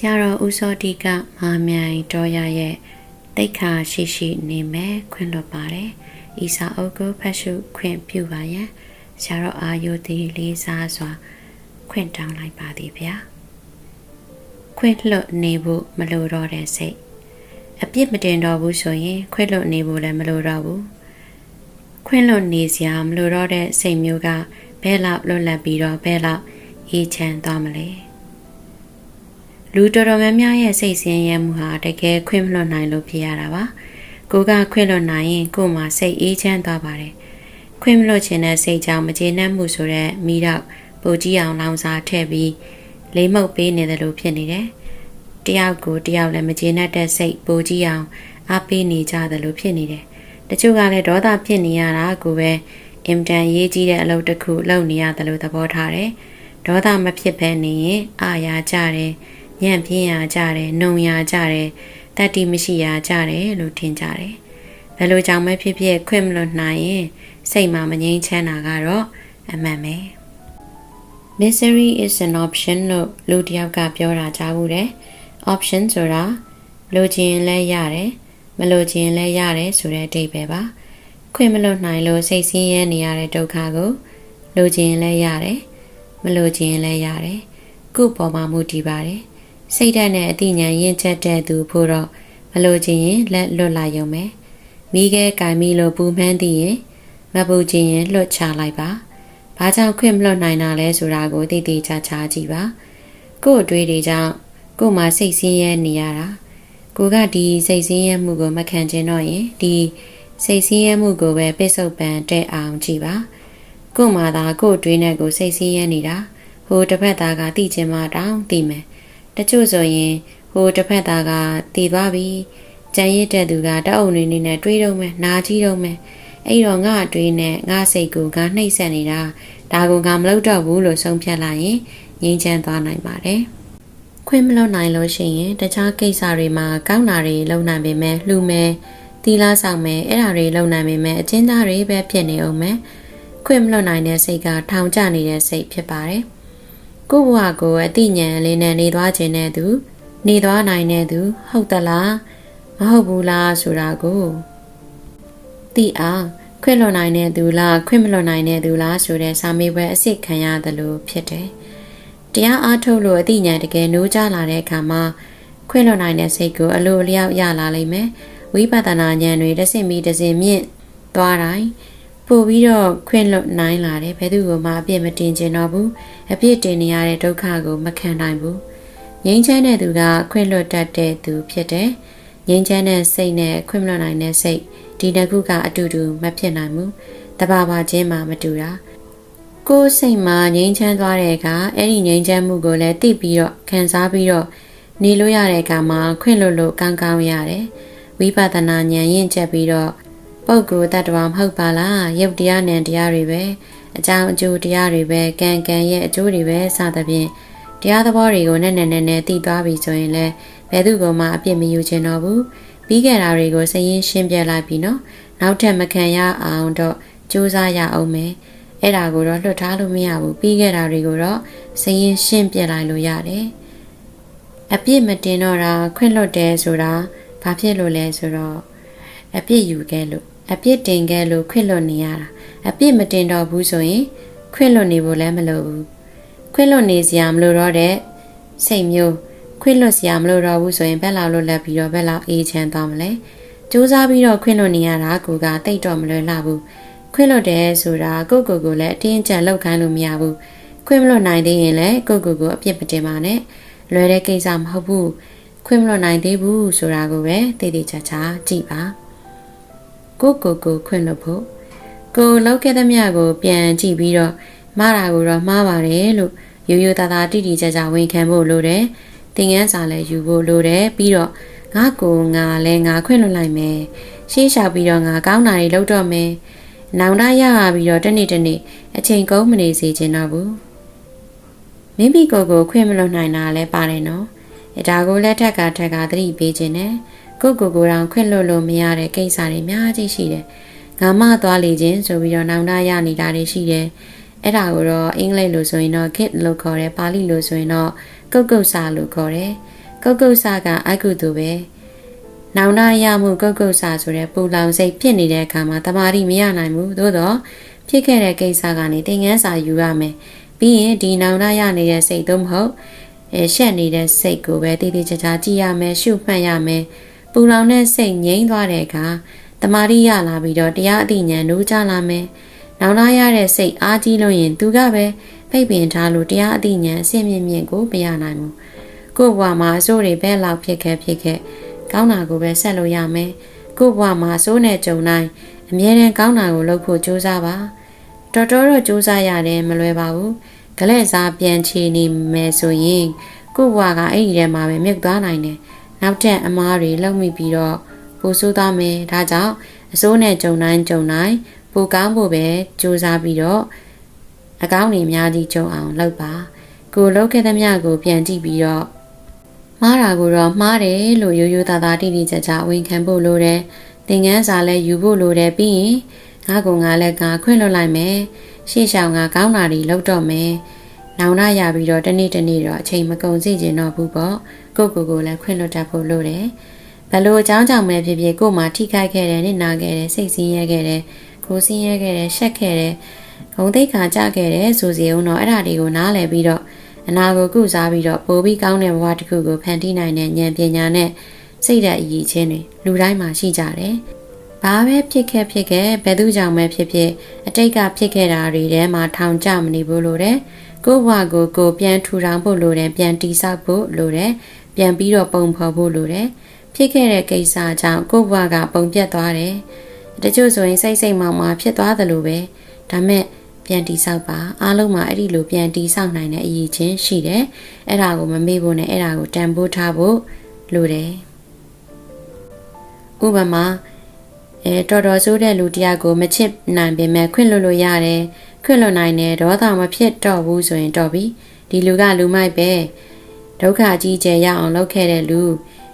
ဆရာတော်ဦးစောတိကမဟာမြိုင်တော်ရရဲ့တိတ်ခါရှိရှိနေမယ်ခွင့်လွတ်ပါတယ်။ဤစာအုပ်ကိုဖတ်ရှုခွင့်ပြုပါရန်ဆရာတော်အာယုတိလေးစားစွာ ခွင့်တောင်းလိုက်ပါသည်ဗျာ။ခွင့်လွတ်နေဖို့မလိုတော့တဲ့စိတ်အပြစ်မတင်တော့ဘူးဆိုရင် ခွင့်လွတ်နေဖို့လည်းမလိုတော့ဘူး။ခွင့်လွတ်နေစရာမလိုတော့တဲ့စိတ်မျိုးကဘဲလောက်လွတ်လပ်ပြီးတော့ဘဲလောက်အေးချမ်းသွားမလဲ။ လူတော်တော်များများရဲ့စိတ်ဆင်းရဲမှုဟာတကယ်ခွင့်မလွတ်နိုင်လို့ဖြစ်ရတာပါကိုကခွင့်လွတ်နိုင်ရင်ကို့မှာစိတ်အေးချမ်းသွားပါတယ်ခွင့်မလွတ်ခြင်းတဲ့စိတ်ကြောင့်မကျေနပ်မှုဆိုတဲ့မိတော့ပူကြီးအောင်လောင်စာထည့်ပြီးလေးမှုတ်ပေးနေတယ်လို့ဖြစ်နေတယ်တယောက်ကိုတယောက်လည်းမကျေနပ်တဲ့စိတ်ပူကြီးအောင်အားပေးနေကြတယ်လို့ဖြစ်နေတယ်တချို့ကလည်းဒေါသဖြစ်နေရတာကိုပဲအင်တန်ရေးကြီးတဲ့အလုပ်တစ်ခုလုပ်နေရတယ်လို့သဘောထားတယ်ဒေါသမဖြစ်ဘဲနေရင်အာရကြတယ် ညံ့ပြင်းရကြတယ်နှုံရကြတယ်တတ်တိမရှိရကြတယ်လို့ထင်ကြတယ်ဘယ်လိုကြောင့်မဲဖြစ်ဖြစ်ခွင့်မလွတ်နိုင်ရင်စိတ်မှာမငြိမ်းချမ်းတာကတော့အမှန်ပဲ misery is an option လို့လူတစ်ယောက်ကပြောတာကြားဘူးတယ် option ဆိုတာလိုချင်လဲရတယ်မလိုချင်လဲရတယ်ဆိုတဲ့အဓိပ္ပာယ်ပါခွင့်မလွတ်နိုင်လို့စိတ်ဆင်းရဲနေရတဲ့ဒုက္ခကိုလိုချင်လဲရတယ်မလိုချင်လဲရတယ်ခုပေါ်မှာမူတည်ပါတယ် စိတ်ဓာတ်နဲ့အသိဉာဏ်ရင့်ချက်တဲ့သူဖို့တော့မလို့ချင်ရင်လက်လွတ်လိုက်ရုံပဲမိခဲကင်မိလို့ပူမှန်းသိရင်မပူချင်ရင်လွတ်ချလိုက်ပါဘာကြောင့်ခွင့်မလွတ်နိုင်တာလဲဆိုတာကိုသိသိချာချာကြည့်ပါကို့အတွေ့တွေကြောင့်ကို့မှာစိတ်ဆင်းရဲနေရတာကိုကဒီစိတ်ဆင်းရဲမှုကိုမခံချင်တော့ရင်ဒီစိတ်ဆင်းရဲမှုကိုပဲပစ္စုပန်တဲ့အောင်ကြည့်ပါကို့မှာသာကို့အတွေ့နဲ့ကိုစိတ်ဆင်းရဲနေတာဟိုတစ်ဖက်သားကသိချင်မှတောင်းသိမယ် တချို့ဆိုရင်ဟိုတစ်ဖက်သားကတည်သွားပြီကြံရစ်တဲ့သူကတအုပ်နေနေနဲ့တွေးတော့မယ်နာကြီးတော့မယ်အဲ့တော့ငါတွေးနဲ့ငါစိတ်ကိုငါနှိပ်စက်နေတာဒါကငါမလုပ်တော့ဘူးလို့ဆုံးဖြတ်လိုက်ရင်ငြိမ်းချမ်းသွားနိုင်ပါတယ်ခွင့်မလွတ်နိုင်လို့ရှိရင်တခြားကိစ္စတွေမှာကောင်းတာတွေလုပ်နိုင်ပေမဲ့လှူမယ်သီလာဆောင်မယ်အဲ့ဒါတွေလုပ်နိုင်ပေမဲ့အချင်းသားတွေပဲဖြစ်နေအောင်မယ်ခွင့်မလွတ်နိုင်တဲ့စိတ်ကထောင်ကျနေတဲ့စိတ်ဖြစ်ပါတယ် ကိုဘဝကိုအသိဉာဏ်လေးနဲ့နေသွားခြင်းတဲ့သူ နေသွားနိုင်တဲ့သူ ဟုတ်သလားမဟုတ်ဘူးလားဆိုတာကိုသိအောင်ခွင့်လွန်နိုင်တဲ့သူလားခွင့်မလွန်နိုင်တဲ့သူလားဆိုတဲ့စာမေးပွဲအစစ်ခံရတယ်လို့ဖြစ်တယ်။တရားအားထုတ်လို့အသိဉာဏ်တကယ်နိုးကြလာတဲ့အခါမှာခွင့်လွန်နိုင်တဲ့စိတ်ကိုအလိုအလျောက်ရလာလိမ့်မယ်။ဝိပဿနာဉာဏ်တွေတစ်စင်ပြီးတစ်စင်မြင့်သွားတိုင်း ပို့ပြီးတော့ခွင့်လွတ်နိုင်လာတယ်ဘယ်သူမှအပြစ်မတင်ကျင်တော့ဘူးအပြစ်တင်နေရတဲ့ဒုက္ခကိုမခံနိုင်ဘူးငြိမ်းချမ်းတဲ့သူကခွင့်လွတ်တတ်တဲ့သူဖြစ်တယ်ငြိမ်းချမ်းတဲ့စိတ်နဲ့ခွင့်မလွတ်နိုင်တဲ့စိတ်ဒီနှစ်ခုကအတူတူမဖြစ်နိုင်ဘူးတဘာဘာချင်းမှမတူတာကိုယ်စိတ်မှာငြိမ်းချမ်းသွားတဲ့အခါအဲ့ဒီငြိမ်းချမ်းမှုကိုလည်းသိပြီးတော့ခံစားပြီးတော့နေလို့ရတဲ့အခါမှာခွင့်လွတ်လို့ကောင်းကောင်းရတယ်ဝိပဿနာဉာဏ်ရင့်ချက်ပြီးတော့ ပုဂ္ဂိုလ်တ attva မဟုတ်ပါလားရုပ်တရားနဲ့တရားတွေပဲအကြောင်းအကျိုးတရားတွေပဲကံကံရဲ့အကျိုးတွေပဲစသဖြင့်တရားသဘောတွေကိုနဲ့နဲ့နဲ့နဲ့သိသွားပြီဆိုရင်လည်းဘယ်သူကမှအပြစ်မယူချင်တော့ဘူးပြီးခဲ့တာတွေကိုစရင်ရှင်းပြလိုက်ပြီနော်နောက်ထပ်မခံရအောင်တော့စူးစမ်းရအောင်မယ်အဲ့ဒါကိုတော့လွတ်ထားလို့မရဘူးပြီးခဲ့တာတွေကိုတော့စရင်ရှင်းပြလိုက်လို့ရတယ်အပြစ်မတင်တော့တာခွင့်လွတ်တယ်ဆိုတာဘာဖြစ်လို့လဲဆိုတော့အပြစ်ယူခဲ့လို့ အပြစ်တင်ခဲ့လို့ခွင့်လွတ်နေရတာအပြစ်မတင်တော့ဘူးဆိုရင်ခွင့်လွတ်နေဖို့လည်းမလိုဘူးခွင့်လွတ်နေစရာမလိုတော့တဲ့စိတ်မျိုးခွင့်လွတ်စရာမလိုတော့ဘူးဆိုရင်ဘက်လောက်လွတ်လပ်ပြီးတော့ဘက်လောက်အေးချမ်းသွားမလဲစူးစမ်းပြီးတော့ခွင့်လွတ်နေရတာကူကတိတ်တော့မလွယ်လှဘူးခွင့်လွတ်တယ်ဆိုတာကိုကိုကိုလည်းအတင်းကျပ်လောက်ခိုင်းလို့မရဘူးခွင့်မလွတ်နိုင်သေးရင်လည်းကိုကိုကိုအပြစ်မတင်ပါနဲ့လွယ်တဲ့ကိစ္စမဟုတ်ဘူးခွင့်မလွတ်နိုင်သေးဘူးဆိုတာကိုပဲတည်တည်ချာချာကြည့်ပါ ကိုကိုကိုခွင့်လို့ဖို့ကိုလောက်ခဲ့သမျှကိုပြန်ကြည့်ပြီးတော့မှားတာကိုတော့မှားပါတယ်လို့ရိုးရိုးသားသားတိတိကျကျဝန်ခံဖို့လိုတယ်။သင်ငန်းစာလည်းယူဖို့လိုတယ်ပြီးတော့ငါကိုငါလည်းငါခွင့်လွှတ်လိုက်မယ်။ရှေးလျှောက်ပြီးတော့ငါကောင်းတာတွေလုပ်တော့မယ်။နောင်တရရပြီးတော့တနေ့တနေ့အချိန်ကုန်မနေစေချင်တော့ဘူး။မိမိကိုယ်ကိုခွင့်မလွှတ်နိုင်တာလည်းပါတယ်နော်။အဲဒါကိုလည်းထက်ကထက်ကသတိပေးခြင်းနဲ့ ကိုကိုကိုတောင်ခွင့်လွတ်လို့မရတဲ့ကိစ္စတွေအများကြီးရှိတယ်။ငါမသွားလေခြင်းဆိုပြီးတော့နောင်တရနေတာတွေရှိတယ်။အဲ့ဒါကိုတော့အင်္ဂလိပ်လိုဆိုရင်တော့ kit လို့ခေါ်တယ်။ပါဠိလိုဆိုရင်တော့ကုတ်ကုတ်စာလို့ခေါ်တယ်။ကုတ်ကုတ်ဆာကအကုသို့ပဲနောင်နာရမှုကုတ်ကုတ်ဆာဆိုတဲ့ပူလောင်စိတ်ဖြစ်နေတဲ့အခါမှာတမာတိမရနိုင်ဘူးသို့တော့ဖြစ်ခဲ့တဲ့ကိစ္စကနေသင်ငန်းစာယူရမယ်ပြီးရင်ဒီနောင်နာရနေတဲ့စိတ်သို့မဟုတ်အဲရှက်နေတဲ့စိတ်ကိုပဲတည်တည်ချာချာကြည့်ရမယ်ရှုမှတ်ရမယ် ပူလောင်တဲ့စိတ်ငြိမ်းသွားတဲ့အခါတမာတိရလာပြီးတော့တရားအသိဉာဏ်နိုးကြလာမယ်နောင်နာရတဲ့စိတ်အားကြီးလို့ရင်သူကပဲပိတ်ပင်ထားလို့တရားအသိဉာဏ်အစစ်မြင့်မြင့်ကိုမရနိုင်ဘူးကို့ဘဝမှာအစိုးတွေဘဲလောက်ဖြစ်ခဲ့ဖြစ်ခဲ့ကောင်းတာကိုပဲဆက်လို့ရမယ်ကို့ဘဝမှာအစိုးနဲ့ကြုံတိုင်းအမြဲတမ်းကောင်းတာကိုလုပ်ဖို့ကြိုးစားပါတော်တော်တော့ကြိုးစားရတယ်မလွယ်ပါဘူးဂလက်စားပြန်ချီနေမယ်ဆိုရင်ကို့ဘဝကအဲ့ဒီထဲမှာပဲမြုပ်သွားနိုင်တယ် နောက်ထပ်အမားတွေလုံမိပြီးတော့ပိုဆိုးသွားမယ်ဒါကြောင့်အစိုးနဲ့ကြုံတိုင်းကြုံတိုင်းပိုကောင်းဖို့ပဲကြိုးစားပြီးတော့အကောင်းတွေအများကြီးကြုံအောင်လုပ်ပါကိုလုပ်ခဲ့သမျှကိုပြန်ကြည့်ပြီးတော့မှားတာကိုတော့မှားတယ်လို့ရိုးရိုးသားသားတိတိကျကျဝန်ခံဖို့လိုတယ်သင်ငန်းစာလည်းယူဖို့လိုတယ်ပြီးရင်ငါကငါလည်းငါခွင့်လွှတ်လိုက်မယ်ရှေ့ရှောင်ကကောင်းတာတွေလုပ်တော့မယ်နောင်နာရပြီးတော့တနေ့တနေ့တော့အချိန်မကုန်စေချင်တော့ဘူးပေါ့ ကိုကိုကိုလည်းခွင့်လွှတ်တတ်ဖို့လိုတယ်ဘလို့အကြောင်းကြောင့်ပဲဖြစ်ဖြစ်ကို့မှာထိခိုက်ခဲ့တယ်နစ်နာခဲ့တယ်စိတ်ဆင်းရဲခဲ့တယ်ကိုယ်ဆင်းရဲခဲ့တယ်ရှက်ခဲ့တယ်ဂုံသိက္ခာကြခဲ့တယ်ဆိုစီအောင်တော့အဲ့ဒါတွေကိုနားလည်ပြီးတော့အနာကိုကုစားပြီးတော့ပိုပြီးကောင်းတဲ့ဘဝတစ်ခုကိုဖန်တီးနိုင်တဲ့ဉာဏ်ပညာနဲ့စိတ်ဓာတ်အည်ချင်းတွေလူတိုင်းမှာရှိကြတယ်။ဘာပဲဖြစ်ခဲ့ဖြစ်ခဲ့ဘယ်သူကြောင့်ပဲဖြစ်ဖြစ်အတိတ်ကဖြစ်ခဲ့တာတွေထဲမှာထောင်ကျမနေဘူးလို့တဲ့ကိုယ့်ဘဝကိုကိုပြန်ထူထောင်ဖို့လိုတယ်ပြန်တိဆောက်ဖို့လိုတယ် ပြန်ပြီးတော့ပုံဖော်ဖို့လိုတယ်ဖြစ်ခဲ့တဲ့ကိစ္စကြောင့်ကိုယ့်ဘဝကပုံပြတ်သွားတယ်တချို့ဆိုရင်စိတ်စိတ်မောင်မှာဖြစ်သွားသလိုပဲဒါမဲ့ပြန်တိဆောက်ပါအားလုံးမှာအဲ့ဒီလိုပြန်တိဆောက်နိုင်တဲ့အရေးချင်းရှိတယ်အဲ့ဒါကိုမမေ့ဖို့နဲ့အဲ့ဒါကိုတန်ဖိုးထားဖို့လိုတယ်ဥပမာအဲတော်တော်ဆိုးတဲ့လူတယောက်ကိုမချစ်နိုင်ပေမဲ့ခွင့်လွှတ်လို့ရတယ်ခွင့်လွှတ်နိုင်တယ်ဒေါသမဖြစ်တော့ဘူးဆိုရင်တော့ပြီဒီလူကလူမိုက်ပဲ ဒုက္ခကြီးကျယ်ရအောင်လုပ်ခဲ့တဲ့လူ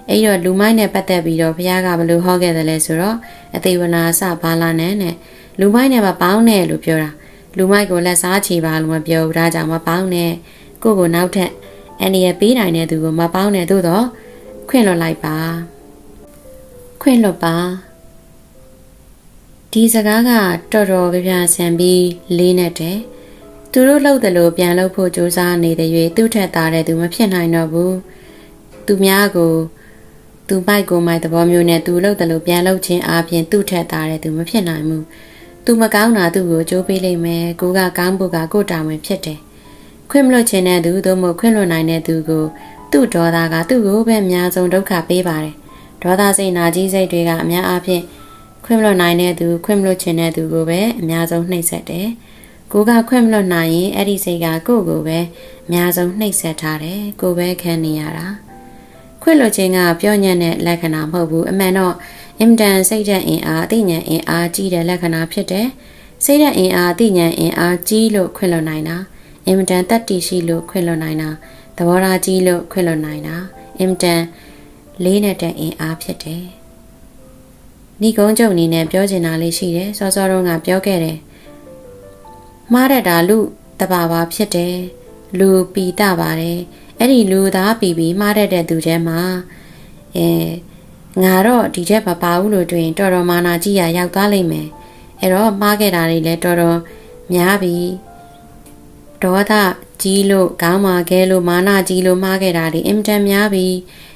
အဲ့တော့လူမိုက်နဲ့ပတ်သက်ပြီးတော့ဘုရားကဘယ်လိုဟောခဲ့တယ်လဲဆိုတော့အသေးဝနာစဘာလာနဲ့နဲ့လူမိုက်နဲ့မပေါင်းနဲ့လို့ပြောတာလူမိုက်ကိုလက်စားချေပါလို့မပြောဘူးဒါကြောင့်မပေါင်းနဲ့ကိုကိုနောက်ထပ်အန်ဒီရပေးနိုင်တဲ့သူကိုမပေါင်းနဲ့သို့တော့ခွင့်လွတ်လိုက်ပါခွင့်လွတ်ပါဒီစကားကတော်တော်ကြပြဆန်ပြီးလေးနဲ့တယ် သူတို့လှုပ်တယ်လို့ပြန်လှုပ်ဖို့ကြိုးစားနေတဲ့၍သူ့ထက်သားတဲ့သူမဖြစ်နိုင်တော့ဘူးသူများကိုသူပိုက်ကိုမိုက်သဘောမျိုးနဲ့သူလှုပ်တယ်လို့ပြန်လှုပ်ခြင်းအပြင်သူ့ထက်သားတဲ့သူမဖြစ်နိုင်ဘူးသူမကောင်းတာသူ့ကိုကြိုးပေးလိမ့်မယ်ကိုကကောင်းဖို့ကကိုတာဝန်ဖြစ်တယ်ခွင့်မလွတ်ခြင်းတဲ့သူသို့မဟုတ်ခွင့်လွတ်နိုင်တဲ့သူကိုသူ့ဒေါသကသူ့ကိုပဲအများဆုံးဒုက္ခပေးပါတယ်ဒေါသစိတ်နာကြီးစိတ်တွေကအများအားဖြင့်ခွင့်မလွတ်နိုင်တဲ့သူခွင့်မလွတ်ခြင်းတဲ့သူကိုပဲအများဆုံးနှိပ်စက်တယ် ကိုကခွင့်မလွတ်နိုင်ရင်အဲ့ဒီစိတ်ကကိုယ့်ကိုပဲအများဆုံးနှိပ်စက်ထားတယ်ကိုပဲခံနေရတာခွင့်လွတ်ခြင်းကပြောညံ့တဲ့လက္ခဏာမဟုတ်ဘူးအမှန်တော့အင်တန်စိတ်ဓာတ်အင်အားအသိဉာဏ်အင်အားကြီးတဲ့လက္ခဏာဖြစ်တယ်စိတ်ဓာတ်အင်အားအသိဉာဏ်အင်အားကြီးလို့ခွင့်လွတ်နိုင်တာအင်တန်တတ်တည်ရှိလို့ခွင့်လွတ်နိုင်တာသဘောထားကြီးလို့ခွင့်လွတ်နိုင်တာအင်တန်လေးနဲ့တဲ့အင်အားဖြစ်တယ်ဏီကုန်းကျုံအနေနဲ့ပြောချင်တာလေးရှိတယ်စောစောတုန်းကပြောခဲ့တယ် မှားတတ်တာလူတဘာဘာဖြစ်တယ်လူပီတပါတယ်အဲ့ဒီလူသားပီပြီးမှားတတ်တဲ့သူထဲမှာအဲငါတော့ဒီချက်မပါဘူးလို့တွင်တော်တော်မာနာကြီးရရောက်သွားလိမ့်မယ်အဲ့တော့မှားခဲ့တာတွေလည်းတော်တော်များပြီဒေါသကြီးလို့ခေါင်းမာခဲလို့မာနာကြီးလို့မှားခဲ့တာတွေအင်တန်များပြီ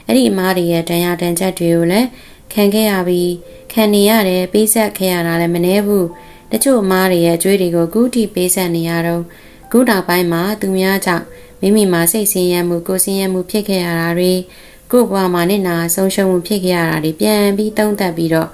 အဲ့ဒီအမားတွေရဲ့တန်ရာတန်ချက်တွေကိုလည်းခံခဲ့ရပြီးခံနေရတယ်ပေးဆက်ခဲ့ရတာလည်းမနှဲဘူး တချို့အမားတွေရဲ့အကျွေးတွေကိုကုတီပေးဆက်နေရတော့ခုနောက်ပိုင်းမှာသူများကြောင့်မိမိမှာစိတ်ဆင်းရဲမှုကိုယ်ဆင်းရဲမှုဖြစ်ခဲ့ရတာတွေကိုယ့်ဘဝမှာနေနာဆုံးရှုံးမှုဖြစ်ခဲ့ရတာတွေပြန်ပြီးတုံးသက်ပြီးတော့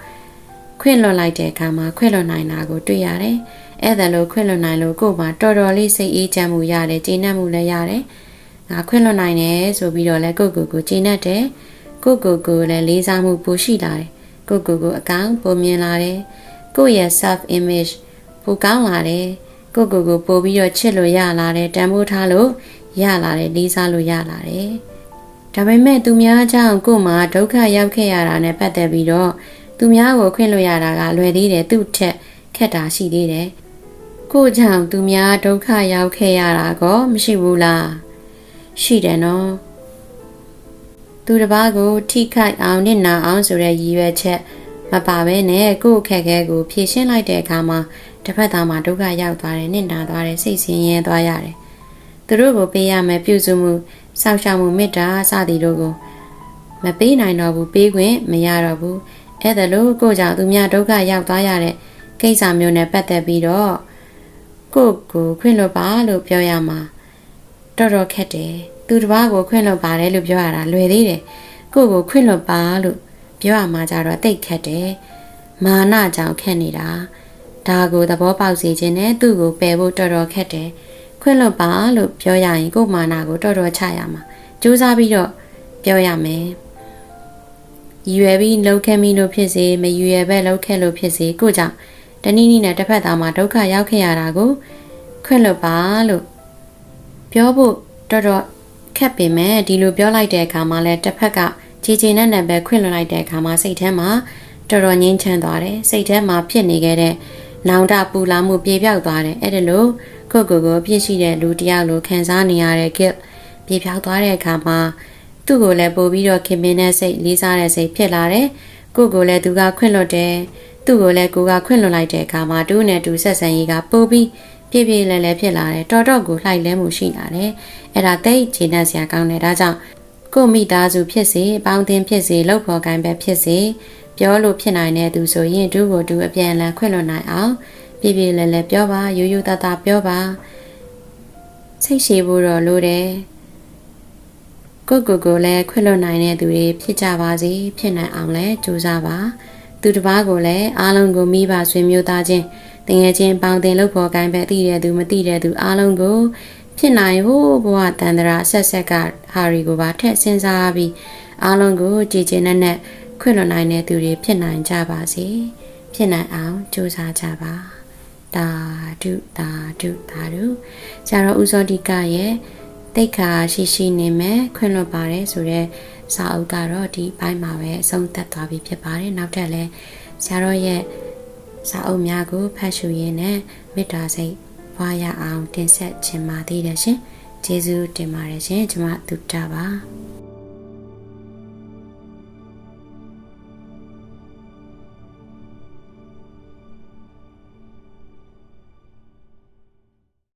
ခွင့်လွတ်လိုက်တဲ့အခါမှာခွင့်လွတ်နိုင်တာကိုတွေ့ရတယ်။အဲ့ဒါလို့ခွင့်လွတ်နိုင်လို့ကိုယ့်မှာတော်တော်လေးစိတ်အေးချမ်းမှုရတယ်၊ကျေနပ်မှုလည်းရတယ်။ငါခွင့်လွတ်နိုင်တယ်ဆိုပြီးတော့လည်းကိုယ့်ကိုယ်ကိုကျေနပ်တယ်။ကိုယ့်ကိုယ်ကိုလည်းလေးစားမှုပိုရှိလာတယ်။ကိုယ့်ကိုယ်ကိုအကောင်ပုံမြင်လာတယ်။ ကိုယ့်ရဲ့ self image ပိုကောင်းလာတယ်။ကိုယ့်ကိုယ်ကိုပိုပြီးတော့ချစ်လို့ရလာတယ်တန်ဖိုးထားလို့ရလာတယ်လေးစားလို့ရလာတယ်။ဒါပေမဲ့သူများကြောင့်ကို့မှာဒုက္ခရောက်ခဲ့ရတာနဲ့ပတ်သက်ပြီးတော့သူများကိုခွင့်လို့ရတာကလွယ်သေးတယ်သူ့ထက်ခက်တာရှိသေးတယ်ကို့ကြောင့်သူများဒုက္ခရောက်ခဲ့ရတာကောမရှိဘူးလားရှိတယ်နော်သူတစ်ပါးကိုထိခိုက်အောင်နစ်နာအောင်ဆိုတဲ့ရည်ရွယ်ချက် မပါဘဲနဲ့ကိုယ့်အခက်အခဲကိုဖြေရှင်းလိုက်တဲ့အခါမှာတစ်ဖက်သားမှာဒုက္ခရောက်သွားတယ်နစ်နာသွားတယ်စိတ်ဆင်းရဲသွားရတယ်သူတို့ကိုပေးရမယ်ပြုစုမှုစောင့်ရှောက်မှုမေတ္တာစသည်တို့ကိုမပေးနိုင်တော့ဘူးပေးခွင့်မရတော့ဘူးအဲ့ဒါလို့ကိုကြောင့်သူများဒုက္ခရောက်သွားရတဲ့ကိစ္စမျိုးနဲ့ပတ်သက်ပြီးတော့ကိုယ့်ကိုခွင့်လွတ်ပါလို့ပြောရမှာတော်တော်ခက်တယ်သူတစ်ပါးကိုခွင့်လွတ်ပါတယ်လို့ပြောရတာလွယ်သေးတယ်ကိုယ့်ကိုခွင့်လွတ်ပါလို့ ပြောရမှာကြတော့တိတ်ခက်တယ်မာနကြောင့်ခက်နေတာဒါကိုသဘောပေါက်စေခြင်းနဲ့သူ့ကိုပယ်ဖို့တော်တော်ခက်တယ်ခွင့်လွတ်ပါလို့ပြောရရင်ကိုယ့်မာနကိုတော်တော်ချရမှာစူးစမ်းပြီးတော့ပြောရမယ်ရည်ရွယ်ပြီးလှုပ်ခဲမိလို့ဖြစ်စေမရည်ရွယ်ပဲလှုပ်ခဲလို့ဖြစ်စေကိုကြောင့်တနည်းနည်းနဲ့တစ်ဖက်သားမှာဒုက္ခရောက်ခဲ့ရတာကိုခွင့်လွတ်ပါလို့ပြောဖို့တော်တော်ခက်ပေမဲ့ဒီလိုပြောလိုက်တဲ့အခါမှာလည်းတစ်ဖက်က ခြေခြေနဲ့နဲ့ပဲခွင့်လွတ်လိုက်တဲ့အခါမှာစိတ်ထဲမှာတော်တော်ငြင်းချမ်းသွားတယ်စိတ်ထဲမှာဖြစ်နေခဲ့တဲ့နောင်တပူလာမှုပြေပြောက်သွားတယ်အဲ့ဒါလို့ကိုယ့်ကိုယ်ကိုပြည့်ရှိတဲ့လူတစ်ယောက်လိုခံစားနေရတဲ့ guilt ပြေပြောက်သွားတဲ့အခါမှာသူ့ကိုလည်းပို့ပြီးတော့ခင်မင်းတဲ့စိတ်လေးစားတဲ့စိတ်ဖြစ်လာတယ်။ကိုယ့်ကိုလည်းသူကခွင့်လွတ်တယ်။သူ့ကိုလည်းကိုကခွင့်လွတ်လိုက်တဲ့အခါမှာတူနဲ့တူဆက်ဆံရေးကပို့ပြီးပြည့်ပြည့်လဲလဲဖြစ်လာတယ်။တော်တော်ကိုလှိုက်လဲမှုရှိလာတယ်။အဲ့ဒါသိတ်ခြေနှက်စရာကောင်းတယ်။ဒါကြောင့် ကိုယ့်မိသားစုဖြစ်စေအပေါင်းအသင်းဖြစ်စေလောက်ဖော်ကိုင်ပဲဖြစ်စေပြောလို့ဖြစ်နိုင်တဲ့သူဆိုရင်တူကိုတူအပြန်အလှန်ခွင့်လွတ်နိုင်အောင်ပြည့်ပြည့်လဲလဲပြောပါရိုးရိုးသားသားပြောပါစိတ်ရှိဖို့တော့လိုတယ်။ကိုယ့်ကိုယ်ကိုလည်းခွင့်လွှတ်နိုင်တဲ့သူတွေဖြစ်ကြပါစေဖြစ်နိုင်အောင်လည်းကြိုးစားပါသူတစ်ပါးကိုလည်းအားလုံးကိုမိဘဆွေမျိုးသားချင်းတငယ်ချင်းပေါင်းတင်လို့ဖို့ကိုင်းပဲသိတဲ့သူမသိတဲ့သူအားလုံးကို ဖြစ်နိုင်ဟိုးဘဝတန်တရာဆက်ဆက်ကဟာရီကိုပါထက်စဉ်းစားပြီးအားလုံးကိုကြည်ကျင်နဲ့နဲ့ခွင့်လွှတ်နိုင်တဲ့သူတွေဖြစ်နိုင်ကြပါစေဖြစ်နိုင်အောင်ကြိုးစားကြပါတာဒုတာဒုတာဒုဆရာတော်ဦးစောတိကရဲ့တိတ်ခါရှိရှိနေမယ်ခွင့်လွတ်ပါတယ်ဆိုတော့စာအုပ်ကတော့ဒီဘိုင်းမှာပဲအဆုံးသတ်သွားပြီဖြစ်ပါတယ်နောက်ထပ်လည်းဆရာတော်ရဲ့စာအုပ်များကိုဖတ်ရှုရင်းနဲ့မေတ္တာစိတ် ပွားရအောင်တင်ဆက်ခြင်းပါသေးတယ်ရှင်ကျေးဇူးတင်ပါတယ်ရှင်ကျွန်မသူတာပါ